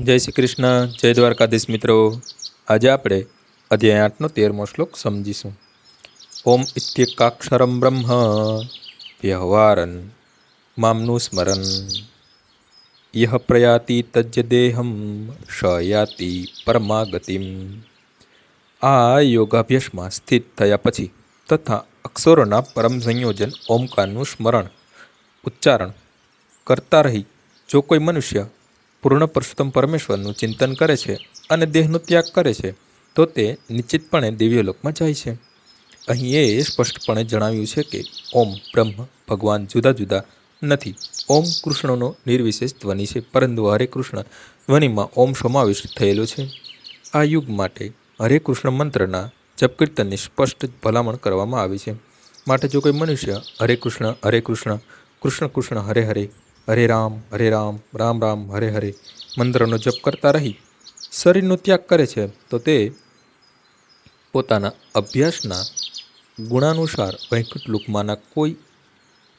જય શ્રી કૃષ્ણ, જય દ્વારકાધીશ મિત્રો. આજે આપણે અધ્યાય આઠનો તેરમો શ્લોક સમજીશું. ઓમ ઇત્યકાક્ષરમ બ્રહ્મ વ્યવહારન, મામનું સ્મરન યહ પ્રયાતિ તજ્જ દેહમ શયાતિ પરમાગતિમ. આ યોગાભ્યાસમાં સ્થિત થયા પછી તથા અક્ષરોના પરમ સંયોજન ઓમકારનું સ્મરણ, ઉચ્ચારણ કરતા રહી જો કોઈ મનુષ્ય પૂર્ણ પુરુષોત્તમ પરમેશ્વરનું ચિંતન કરે છે અને દેહનો ત્યાગ કરે છે, તો તે નિશ્ચિતપણે દિવ્યલોકમાં જાય છે. અહીં એ સ્પષ્ટપણે જણાવ્યું છે કે ઓમ બ્રહ્મ ભગવાન જુદા જુદા નથી. ઓમ કૃષ્ણનો નિર્વિશેષ ધ્વનિ છે, પરંતુ હરે કૃષ્ણ ધ્વનિમાં ઓમ સમાવિષ્ટ થયેલો છે. આ યુગ માટે હરે કૃષ્ણ મંત્રના જપ કીર્તનની સ્પષ્ટ ભલામણ કરવામાં આવી છે. માટે જો કોઈ મનુષ્ય હરે કૃષ્ણ હરે કૃષ્ણ કૃષ્ણ કૃષ્ણ, હરે હરે હરે રામ હરે રામ રામ રામ, હરે હરે મંત્રનો જપ કરતા રહી. શરીરનો ત્યાગ કરે છે તો તે પોતાના અભ્યાસના ગુણાનુસાર વૈકુંઠ લોકમાંના કોઈ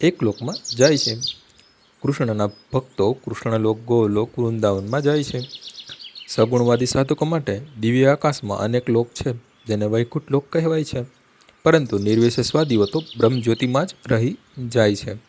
એક લોકમાં જાય છે. કૃષ્ણના ભક્તો કૃષ્ણલોક, ગોલોક, વૃંદાવનમાં જાય છે. સગુણવાદી સાધકો માટે દિવ્ય આકાશમાં અનેક લોક છે, જેને વૈકુંઠ લોક કહેવાય છે. પરંતુ નિર્વિશેષવાદીઓ તો બ્રહ્મજ્યોતિમાં જ રહી જાય છે.